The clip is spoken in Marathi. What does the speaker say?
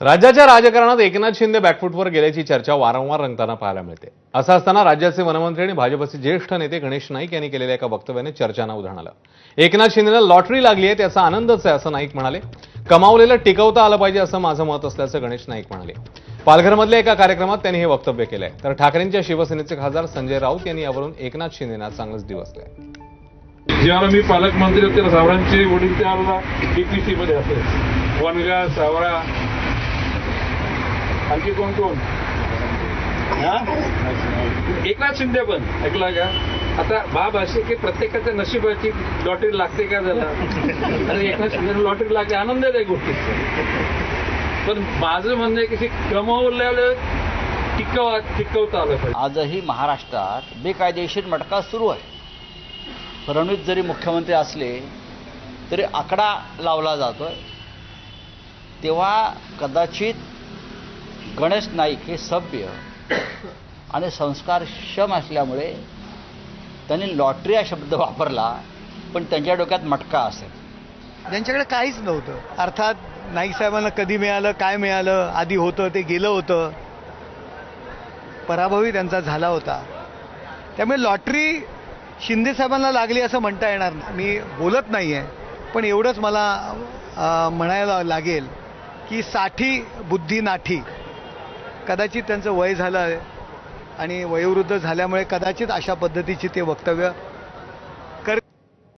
राज्याच्या राजकारणात एकनाथ शिंदे बॅकफुटवर गेल्याची चर्चा वारंवार रंगताना पाहायला मिळते. असं असताना राज्याचे वनमंत्री आणि भाजपचे ज्येष्ठ नेते गणेश नाईक यांनी केलेल्या एका वक्तव्याने चर्चांना उधाण आलं एकनाथ शिंदेला लॉटरी लागली आहे त्याचा आनंदच आहे असं नाईक म्हणाले. कमावलेलं टिकवता आलं पाहिजे असं माझं मत असल्याचं गणेश नाईक म्हणाले. पालघरमधल्या एका कार्यक्रमात त्यांनी हे वक्तव्य केलंय. तर ठाकरेंच्या शिवसेनेचे खासदार संजय राऊत यांनी यावरून एकनाथ शिंदेना चांगलंच दिवसलंय ज्यावेळेला मी पालकमंत्री होते सावरांचे वडील त्यावेळेला डीपीसी मध्ये वनगा सावरा आणखी कोण कोण? एकनाथ शिंदे पण. ऐकला का? आता बाब अशी की प्रत्येकाच्या नशिबाची लॉटरी लागते का त्याला? आणि एकनाथ शिंदे लॉटरी लागते आनंद आहे त्या गोष्टीचा पण माझं म्हणणं आहे की ते कमावलेलं टिकव टिकवता आलं पाहिजे. आजही महाराष्ट्रात बेकायदेशीर मटका सुरू आहे. फडणवीस जरी मुख्यमंत्री असले तरी आकडा लावला जातोय. तेव्हा कदाचित गणेश नाईक हे सभ्य आणि संस्कारक्षम असल्यामुळे त्यांनी लॉटरी हा शब्द वापरला पण त्यांच्या डोक्यात मटका असेल. त्यांच्याकडे काहीच नव्हतं. अर्थात नाईक साहेबांना कधी मिळालं काय मिळालं आधी होतं ते गेलं होतं. पराभवही त्यांचा झाला होता. त्यामुळे लॉटरी शिंदे साहेबांना लागली असं म्हणता येणार नाही. मी बोलत नाही आहे पण एवढंच मला म्हणायला लागेल की साठी बुद्धी नाठी. कदाचित त्यांचं वय झालं आहे आणि वयोवृद्ध झाल्यामुळे कदाचित अशा पद्धतीची ते वक्तव्य